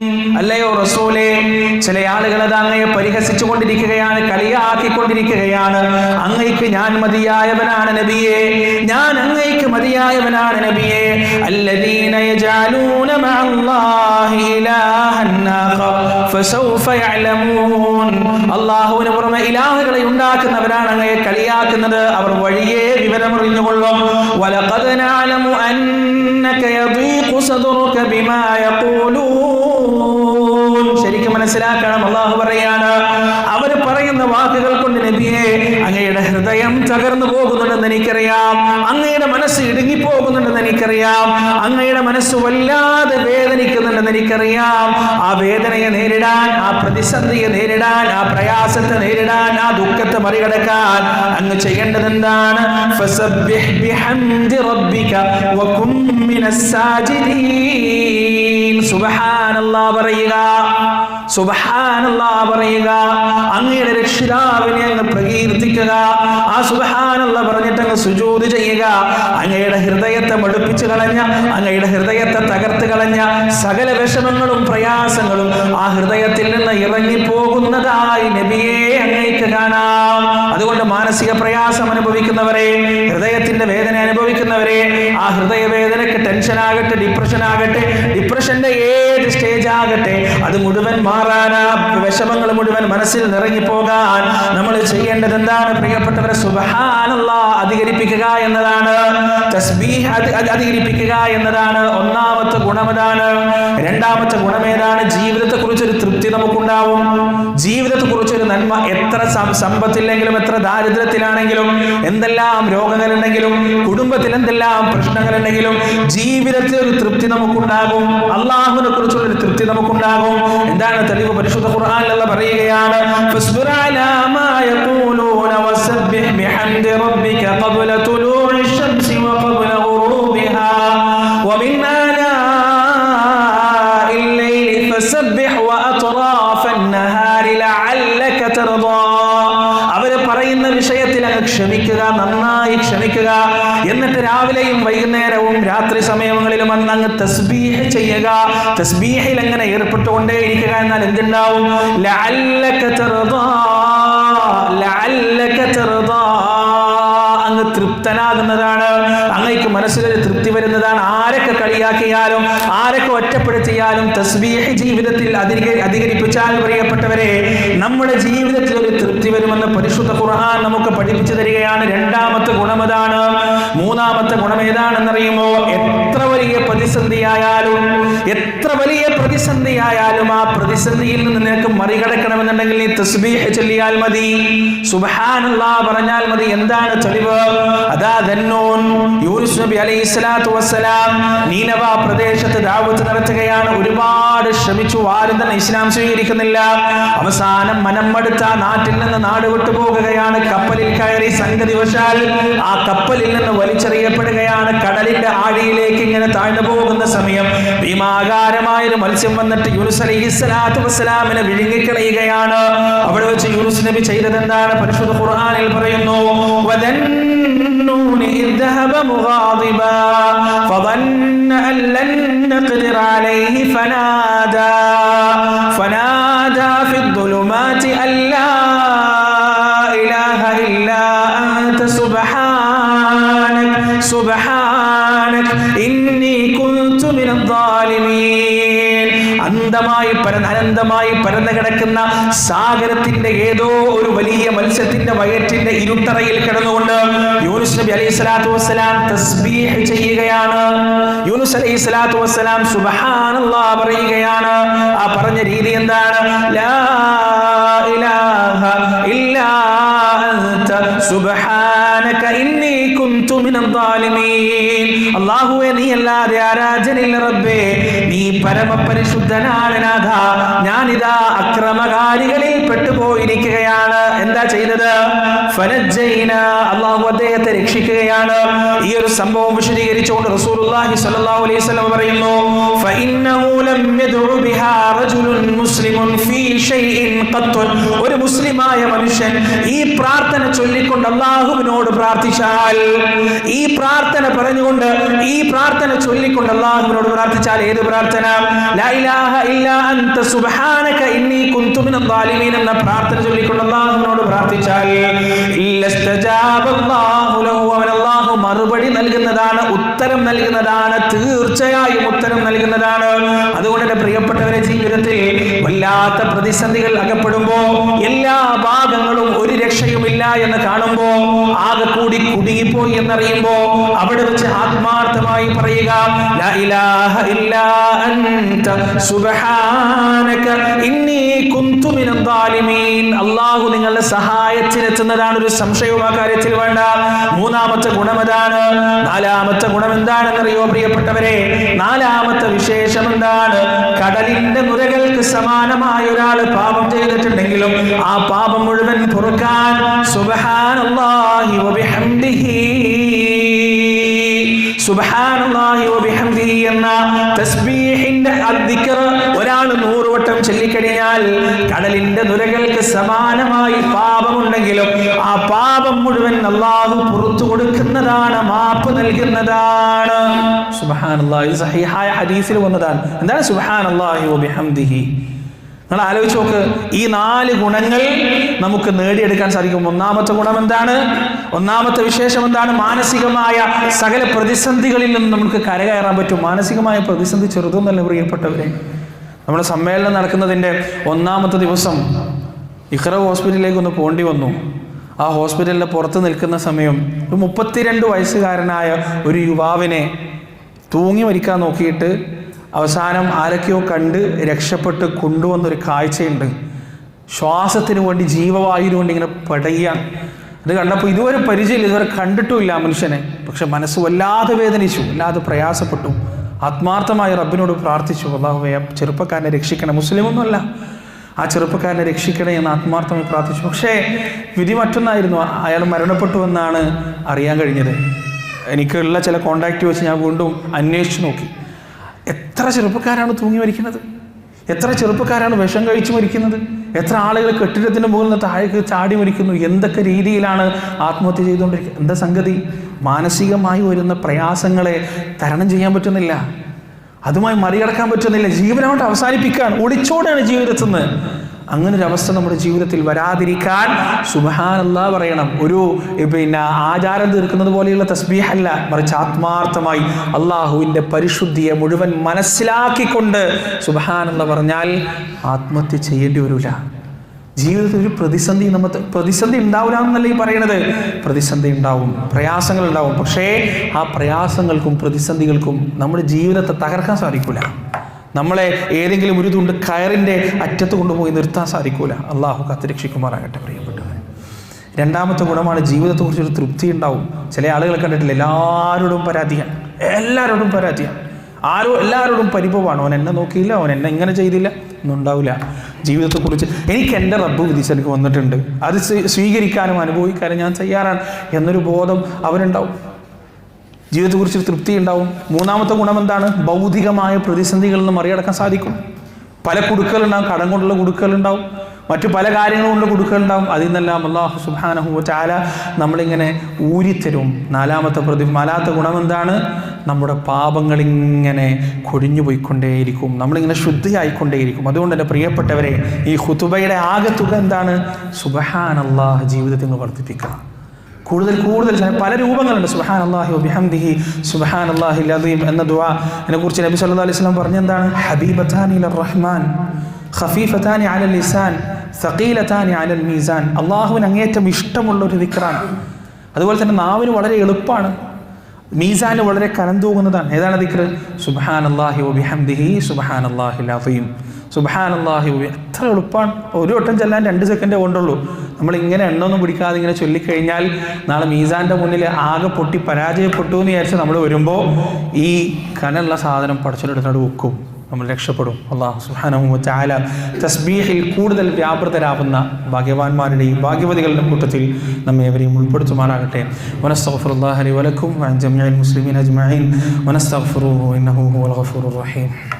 അല്ലയോ റസൂലെ ചില ആളുകൾ അത് അങ്ങയെ പരിഹസിച്ചു കൊണ്ടിരിക്കുകയാണ് കളിയാക്കിക്കൊണ്ടിരിക്കുകയാണ്. അങ്ങയ്ക്ക് ഞാൻ മതിയായവനാണ് നബിയെ ഞാൻ അങ്ങയ്ക്ക് മതിയായവനാണ് നബിയെ. അള്ളാഹുവിന് പുറമെ ഇലാഹുകളെ ഉണ്ടാക്കുന്നവരാണ് അങ്ങയെ കളിയാക്കുന്നത്. അവർ വഴിയെ വിവരമറിഞ്ഞുകൊള്ളും. വലഖദ് നഅലമു അന്നക യദീഖു സദറുക ബിമാ മനസ്സിലാക്കണം അള്ളാഹു പറയാണ്. അവർ പറയുന്ന വാക്കുകൾ കൊണ്ട് നബിയെ അങ്ങയുടെ ഹൃദയം തകർന്നു പോകുന്നുണ്ടെന്ന് എനിക്കറിയാം. അങ്ങയുടെ മനസ്സ് ഇടുങ്ങിപ്പോകുന്നുണ്ടെന്ന് എനിക്കറിയാം. അങ്ങയുടെ മനസ്സ് വല്ലാതെ വേദനിക്കുന്നുണ്ടെന്ന് എനിക്കറിയാം. ആ വേദനയെ നേരിടാൻ ആ പ്രതിസന്ധിയെ നേരിടാൻ ആ പ്രയാസത്തെ നേരിടാൻ ആ ദുഃഖത്തെ മറികടക്കാൻ അങ്ങ് ചെയ്യേണ്ടത് എന്താണ് പറയുക. സുബ്ഹാനല്ലാ പറയുക അങ്ങയുടെ രക്ഷിതാവിനെ അങ്ങ് പ്രകീർത്തിക്കുക ആ സുബഹാനല്ല പറഞ്ഞിട്ട് അങ്ങ് സുജൂദ് ചെയ്യുക അങ്ങയുടെ ഹൃദയത്തെ മടുപ്പിച്ചു കളഞ്ഞ അങ്ങയുടെ ഹൃദയത്തെ തകർത്ത് കളഞ്ഞ സകല വിഷമങ്ങളും പ്രയാസങ്ങളും ആ ഹൃദയത്തിൽ നിന്ന് ഇറങ്ങിപ്പോകുന്നതായി നബിയെ അങ്ങേക്ക് കാണാം. അതുകൊണ്ട് മാനസിക പ്രയാസം അനുഭവിക്കുന്നവരെ ഹൃദയത്തിന്റെ വേദന അനുഭവിക്കുന്നവരെ ആ ഹൃദയ വേദനയ്ക്ക് ടെൻഷൻ ആകട്ടെ ഡിപ്രഷൻ ആകട്ടെ ഡിപ്രഷന്റെ ഏത് സ്റ്റേജ് അത് മുഴുവൻ മാറാനാ വിഷമങ്ങൾ മുഴുവൻ മനസ്സിൽ നിറങ്ങിപ്പോകാൻ നമ്മൾ ചെയ്യേണ്ടത് എന്താണ്? പ്രിയപ്പെട്ടവരെ സുബഹാനല്ല അധികരിപ്പിക്കുക എന്നതാണ്. അധികരിപ്പിക്കുക എന്നതാണ്. ഒന്നാമത്തെ ഗുണമതാണ് രണ്ടാമത്തെ ഗുണമേതാണ് ജീവിതത്തെ കുറിച്ചൊരു തൃപ്തി നമുക്കുണ്ടാവും. ജീവിതത്തെ കുറിച്ചൊരു നന്മ എത്ര സമ്പത്തില്ലെങ്കിലും എത്ര ദാരിദ്ര്യത്തിലാണെങ്കിലും എന്തെല്ലാം രോഗങ്ങളുണ്ടെങ്കിലും കുടുംബത്തിൽ എന്തെല്ലാം പ്രശ്നങ്ങളുണ്ടെങ്കിലും ജീവിതത്തിൽ ഒരു തൃപ്തി നമുക്കുണ്ടാകും. അള്ളാഹുവിനെ കുറിച്ചുള്ള ഒരു തൃപ്തി നമുക്കുണ്ടാകും. എന്താണ് തെളിവ്? പരിശുദ്ധ ഖുർആാനിലുള്ള പറയുകയാണ് ഫസ്ബുറാലാമായ യഖൂലൂന വസബ്ബിഹ് ബിഹംദി റബ്ബിക ഖബ്ല തുലൂഇ രാത്രി സമയങ്ങളിലും അന്ന് അങ്ങ് തസ്ബീഹ് ചെയ്യുക. തസ്ബീഹിൽ അങ്ങനെ ഏർപ്പെട്ടുകൊണ്ടേ ഇരിക്കുക എന്നാൽ എന്തുണ്ടാവും? അങ്ങ് തൃപ്തനാകുന്നതാണ്. അങ്ങയ്ക്ക് മനസ്സിലൊരു തൃപ്തി വരുന്നതാണ്. ആരൊക്കെ കളിയാക്കിയാലും ആരൊക്കെ ഒറ്റപ്പെടുത്തിയാലും തസ്ബീഹ് ജീവിതത്തിൽ അധിക അധികരിപ്പിച്ചാൽ പ്രിയപ്പെട്ടവരെ നമ്മുടെ ജീവിതത്തിൽ ഒരു തൃപ്തി വരുമെന്ന് പരിശുദ്ധ ഖുർആൻ നമുക്ക് പഠിപ്പിച്ചു തരികയാണ്. രണ്ടാമത്തെ ഗുണമതാണ് മൂന്നാമത്തെ ഗുണം ഏതാണെന്നറിയുമോ? വലിയ പ്രതിസന്ധിയായാലും എത്ര വലിയ പ്രതിസന്ധിയായാലും ആ പ്രതിസന്ധിയിൽ നിന്ന് നിനക്ക് മറികടക്കണമെന്നുണ്ടെങ്കിൽ നീ തസ്ബീഹ് ചൊല്ലിയാൽ മതി. സുബ്ഹാനല്ലാഹ് പറഞ്ഞാൽ മതി. എന്താണ് തെളിവ്? അതാ ദന്നൂൻ യൂനുസ് നബി അലൈഹി സ്വലാത്തു വസ്സലാം നീനവ പ്രദേശത്ത് ദാവത്ത് നടത്തുകയാണ്. ഒരുപാട് ശ്രമിച്ചു. ആരും തന്നെ ഇസ്ലാം സ്വീകരിക്കുന്നില്ല. അവസാനം മനംമടുത്ത മടുത്ത നാട്ടിൽ നിന്ന് നാട് വിട്ടു പോകുകയാണ് കപ്പലിൽ കയറി സംഗതിവശാൽ ആ കപ്പലിൽ നിന്ന് വലിച്ചെറിയപ്പെടുകയാണ് കടലിന്റെ ആഴിയിലേക്ക് ഇങ്ങനെ താഴ്ന്നു പോകുന്ന സമയം ഭീമാകാരമായ ഒരു മത്സ്യം വന്നിട്ട് യൂനുസ് അലൈഹി സ്വലാത്തു വസ്സലാമിനെ വിഴുങ്ങിക്കളയുകയാണ് അവിടെ വെച്ച് യൂനുസ് നബി ചെയ്തത് എന്താണ് പരിശുദ്ധ ഖുർആനിൽ പറയുന്നു وذنون إذ ذهب مغاضبا فظن أن لن نقدر عليه فنادى فنادى അന്തമായി പരന്ന അനന്തമായി പരന്നു കിടക്കുന്ന സാഗരത്തിന്റെ ഏതോ ഒരു വലിയ മത്സ്യത്തിന്റെ വയറ്റിന്റെ ഇരുട്ടറയിൽ കിടന്നുകൊണ്ട് യൂനുസ് നബി അലൈഹി സ്വലാത്തു വസ്സലാം തസ്ബീഹ് ചെയ്യുകയാണ്. യൂനുസ് അലൈഹി സ്വലാത്തു വസ്സലാം സുബ്ഹാനല്ലാഹ് പറയുകയാണ്. ആ പറഞ്ഞ രീതി എന്താണ്? ലാ ഇലാഹ ഇല്ലാ അൻത. സുബ്ഹാനക ഇന്നി കുന്തു മിനൽ ളാലിമീൻ അല്ലാഹുവേ നീ അല്ലാതെ ആരാധനയില്ല റബ്ബേ നീ പരമപരിശുദ്ധനാണ് നാഥ ഞാനിതാ അക്രമകാരികളിൽ പെട്ടുപോയിരിക്കുകയാണ്. എന്താ ചെയ്തത്? അള്ളാഹു അദ്ദേഹത്തെ രക്ഷിക്കുകയാണ്. ഈ ഒരു സംഭവം വിശദീകരിച്ചുകൊണ്ട് റസൂലുള്ളാഹി സ്വല്ലല്ലാഹു അലൈഹി വസല്ലം പറയുന്നു ഫഇന്നഹു ലം യദ്ഉ ബിഹാ റജുലുൻ മുസ്ലിമുൻ ഫീ ഷൈഇൻ ഖത്ത് ഒരു മുസ്ലിമായ മനുഷ്യൻ ഈ പ്രാർത്ഥന ചൊല്ലിക്കൊണ്ട് അള്ളാഹുവിനോട് പ്രാർത്ഥിച്ചാൽ ഈ പ്രാർത്ഥന പറഞ്ഞുകൊണ്ട് ഈ പ്രാർത്ഥന ചൊല്ലിക്കൊണ്ട് അള്ളാഹുവിനോട് പ്രാർത്ഥിച്ചാൽ ഏത് പ്രാർത്ഥന? ലാ ഇലാഹ ഇല്ലാ അൻത സുബ്ഹാനക ഇന്നി കുന്തു മിനൽ എന്ന പ്രാർത്ഥന ചൊല്ലിക്കൊണ്ട് അല്ലാഹുവിനോട് പ്രാർത്ഥിച്ചാൽ إلا استجاب الله له ومن മറുപടി നൽകുന്നതാണ് ഉത്തരം നൽകുന്നതാണ് തീർച്ചയായും ഉത്തരം നൽകുന്നതാണ്. അതുകൊണ്ട് എന്റെ പ്രിയപ്പെട്ടവരെ ജീവിതത്തിൽ വല്ലാത്ത പ്രതിസന്ധികൾ അകപ്പെടുമ്പോ എല്ലാ ഭാഗങ്ങളും ഒരു രക്ഷയുമില്ല എന്ന് കാണുമ്പോ ആകെ കൂടി കുടുങ്ങിപ്പോയി എന്നറിയുമ്പോ അവിടെ വെച്ച് ആത്മാർത്ഥമായി പറയുക അല്ലാഹു നിങ്ങളുടെ സഹായത്തിനെത്തുന്നതാണ് ഒരു സംശയവും ആ കാര്യത്തിൽ വേണ്ട. മൂന്നാമത്തെ ഗുണം അതാണ് നാലാമത്തെ ഗുണം എന്താണെന്നറിയോ പ്രിയപ്പെട്ടവരെ? നാലാമത്തെ വിശേഷം എന്താണ്? കടലിന്റെ നുരകൾക്ക് സമാനമായ ഒരാൾ പാപം ചെയ്തിട്ടുണ്ടെങ്കിലും ആ പാപം മുഴുവൻ പൊറുക്കാൻ സുബ്ഹാനല്ലാഹി വബിഹംദിഹി വബിഹംദിഹി എന്ന തസ്ബീഹിന്റെ ഒരാൾ നൂറുവട്ടം ചൊല്ലിക്കഴിഞ്ഞാൽ കടലിന്റെ നുരകൾക്ക് സമാനമായി പാപമുണ്ടെങ്കിലും പാപം മുഴുവൻ അള്ളാഹു പുറത്തു കൊടുക്കുന്നതാണ് മാപ്പ് നൽകുന്നതാണ്. സുബ്ഹാനല്ലാഹി സഹിഹായ ഹദീസിൽ വന്നതാണ്. എന്താണ് സുബ്ഹാനല്ലാഹി വബിഹംദിഹി നിങ്ങൾ ആലോചിച്ച് നോക്ക് ഈ നാല് ഗുണങ്ങൾ നമുക്ക് നേടിയെടുക്കാൻ സാധിക്കും. ഒന്നാമത്തെ ഗുണം എന്താണ്? ഒന്നാമത്തെ വിശേഷം എന്താണ്? മാനസികമായ സകല പ്രതിസന്ധികളിൽ നിന്നും നമുക്ക് കരകയറാൻ പറ്റും. മാനസികമായ പ്രതിസന്ധി ചെറുതൊന്നല്ല പ്രിയപ്പെട്ടവരെ. നമ്മുടെ സമ്മേളനം നടക്കുന്നതിന്റെ ഒന്നാമത്തെ ദിവസം ഇഖ്റ ഹോസ്പിറ്റലിലേക്ക് ഒന്ന് പോണ്ടി വന്നു. ആ ഹോസ്പിറ്റലിന്റെ പുറത്ത് നിൽക്കുന്ന സമയം ഒരു മുപ്പത്തിരണ്ട് വയസ്സുകാരനായ ഒരു യുവാവിനെ തൂങ്ങി മരിക്കാൻ നോക്കിയിട്ട് അവസാനം ആരൊക്കെയോ കണ്ട് രക്ഷപ്പെട്ട് കൊണ്ടുവന്നൊരു കാഴ്ചയുണ്ട്. ശ്വാസത്തിന് വേണ്ടി ജീവവായുവിന് വേണ്ടി ഇങ്ങനെ പടയുകയാണ്. അത് കണ്ടപ്പോൾ ഇതുവരെ പരിചയമില്ല ഇതുവരെ കണ്ടിട്ടുമില്ല മനുഷ്യനെ. പക്ഷെ മനസ്സ് വല്ലാതെ വേദനിച്ചു വല്ലാതെ പ്രയാസപ്പെട്ടു. ആത്മാർത്ഥമായി റബ്ബിനോട് പ്രാർത്ഥിച്ചു അള്ളാഹുവെ ആ ചെറുപ്പക്കാരനെ രക്ഷിക്കണം. മുസ്ലിമൊന്നുമല്ല ആ ചെറുപ്പക്കാരനെ രക്ഷിക്കണേ എന്ന് ആത്മാർത്ഥമായി പ്രാർത്ഥിച്ചു. പക്ഷേ വിധി മറ്റൊന്നായിരുന്നു. അയാൾ മരണപ്പെട്ടു എന്നാണ് അറിയാൻ കഴിഞ്ഞത്. എനിക്കുള്ള ചില കോണ്ടാക്റ്റ് വെച്ച് ഞാൻ വീണ്ടും അന്വേഷിച്ചു നോക്കി. എത്ര ചെറുപ്പക്കാരാണ് തൂങ്ങി മരിക്കുന്നത്? എത്ര ചെറുപ്പക്കാരാണ് വിഷം കഴിച്ചു മരിക്കുന്നത്? എത്ര ആളുകൾ കെട്ടിടത്തിന്റെ മുകളിൽ നിന്ന് താഴേക്ക് ചാടി മരിക്കുന്നു? എന്തൊക്കെ രീതിയിലാണ് ആത്മഹത്യ ചെയ്തുകൊണ്ടിരിക്കുന്നത് എന്താ സംഗതി? മാനസികമായി വരുന്ന പ്രയാസങ്ങളെ തരണം ചെയ്യാൻ പറ്റുന്നില്ല. അതുമായി മറികടക്കാൻ പറ്റുന്നില്ല. ജീവനോട്ട് അവസാനിപ്പിക്കാൻ ഒളിച്ചോടാണ് ജീവിതത്തിൽ നിന്ന് അങ്ങനെ ഒരു അവസ്ഥ നമ്മുടെ ജീവിതത്തിൽ വരാതിരിക്കാൻ സുബഹാനല്ല പറയണം. ഒരു പിന്നെ ആചാരം തീർക്കുന്നത് പോലെയുള്ള അല്ല മറിച്ച് ആത്മാർത്ഥമായി അള്ളാഹുവിന്റെ പരിശുദ്ധിയെ മുഴുവൻ മനസ്സിലാക്കിക്കൊണ്ട് സുബഹാനെന്ന് പറഞ്ഞാൽ ആത്മഹത്യ ചെയ്യേണ്ടി വരില്ല ജീവിതത്തിൽ ഒരു പ്രതിസന്ധി നമ്മൾ പ്രതിസന്ധി ഉണ്ടാവില്ല ഈ പറയണത് പ്രതിസന്ധി ഉണ്ടാവും പ്രയാസങ്ങൾ ഉണ്ടാവും. പക്ഷേ ആ പ്രയാസങ്ങൾക്കും പ്രതിസന്ധികൾക്കും നമ്മുടെ ജീവിതത്തെ തകർക്കാൻ സാധിക്കൂല. നമ്മളെ ഏതെങ്കിലും ഒരു തുണ്ട് കയറിന്റെ അറ്റത്ത് കൊണ്ടുപോയി നിർത്താൻ സാധിക്കൂല. അള്ളാഹു കാത്തുരക്ഷിക്കുമാറാകട്ടെ പ്രിയപ്പെട്ടവർ രണ്ടാമത്തെ ഗുണമാണ് ജീവിതത്തെക്കുറിച്ചൊരു തൃപ്തി ഉണ്ടാവും. ചില ആളുകളെ കണ്ടിട്ടില്ല എല്ലാവരോടും പരാതിയാണ്. എല്ലാവരോടും പരാതിയാണ്. ആരോ എല്ലാവരോടും പരിഭവമാണ്. അവൻ എന്നെ നോക്കിയില്ല അവൻ എന്നെ ഇങ്ങനെ ചെയ്തില്ല. ഒന്നും ഉണ്ടാവില്ല. ജീവിതത്തെക്കുറിച്ച് എനിക്ക് എന്റെ റബ്ബ് വിധിച്ച് എനിക്ക് വന്നിട്ടുണ്ട്. അത് സ്വീകരിക്കാനും അനുഭവിക്കാനും ഞാൻ തയ്യാറാണ് എന്നൊരു ബോധം അവനുണ്ടാവും. ജീവിതത്തെക്കുറിച്ച് തൃപ്തി ഉണ്ടാവും. മൂന്നാമത്തെ ഗുണം എന്താണ്? ഭൗതികമായ പ്രതിസന്ധികളിൽ നിന്ന് മറികടക്കാൻ സാധിക്കും. പല കുടുക്കലുണ്ടാവും കടം കൊണ്ടുള്ള കുടുക്കലുണ്ടാവും മറ്റു പല കാര്യങ്ങൾ കൊണ്ടുള്ള കുടുക്കലുണ്ടാവും അതിൽ നിന്നെല്ലാം അള്ളാഹു സുബാനഹു ചാല നമ്മളിങ്ങനെ ഊരിത്തരും. നാലാമത്തെ പ്രതി നാലാമത്തെ ഗുണം എന്താണ്? നമ്മുടെ പാപങ്ങളിങ്ങനെ കൊഴിഞ്ഞു പോയിക്കൊണ്ടേയിരിക്കും. നമ്മളിങ്ങനെ ശുദ്ധിയായിക്കൊണ്ടേയിരിക്കും. അതുകൊണ്ട് തന്നെ പ്രിയപ്പെട്ടവരെ ഈ ഹുതുബയുടെ ആകെ തുക എന്താണ്? സുബഹാൻ അള്ളാഹ് ജീവിതത്തിൽ നിന്ന് വർദ്ധിപ്പിക്കുക. കൂടുതൽ കൂടുതൽ പല രൂപങ്ങളുണ്ട്. സുബഹാൻ അള്ളാഹി ഒബിഹംദിഹി സുബഹാൻ അള്ളാഹി ലദീം എന്ന ദുആ എന്നെക്കുറിച്ച് നബി സല്ലാ അലൈഹി സ്വലം പറഞ്ഞെന്താണ് ഹബീബത്താനി റഹ്മാൻ ഖഫീഫത്താനി അലൽ ലിസാൻ സക്കീലത്താനി അലൽ മീസാൻ. അള്ളാഹുവിന് അങ്ങേറ്റം ഇഷ്ടമുള്ള ഒരു ദിക്റാണ്. അതുപോലെ തന്നെ നാവിന് വളരെ എളുപ്പമാണ് മീസാന് വളരെ കനം തൂങ്ങുന്നതാണ്. ഏതാണ് ദിക്ർ സുബഹാൻ അള്ളാഹി ബിഹംദിഹി സുബഹാൻ അള്ളാഹി അദീം സുബഹാൻ അള്ളാഹി എത്ര എളുപ്പമാണ് ഒരു വട്ടം ചെല്ലാൻ രണ്ട് സെക്കൻഡേ കൊണ്ടുള്ളൂ. നമ്മൾ ഇങ്ങനെ എണ്ണൊന്നും പിടിക്കാതെ ഇങ്ങനെ ചൊല്ലിക്കഴിഞ്ഞാൽ നാളെ മീസാന്റെ മുന്നിൽ ആകെ പൊട്ടി പരാജയപ്പെട്ടു എന്ന് വിചാരിച്ച് നമ്മൾ വരുമ്പോൾ ഈ കനുള്ള സാധനം പടച്ചിലെടുത്തോട് വെക്കും. നമ്മൾ രക്ഷപ്പെടും. അള്ളാഹു സുഹാനഹു ചാല തസ്ബീഹിൽ കൂടുതൽ വ്യാപൃതരാകുന്ന ഭാഗ്യവാന്മാരുടെയും ഭാഗ്യവതികളുടെ കൂട്ടത്തിൽ നമ്മെ എവരെയും ഉൾപ്പെടുത്തുമാറാകട്ടെ. വനസ്തഗ്ഫിറുല്ലാഹി ലി വലക്കും മുസ്ലിമീൻ ഹുവൽ ഗഫൂറുർ റഹീം.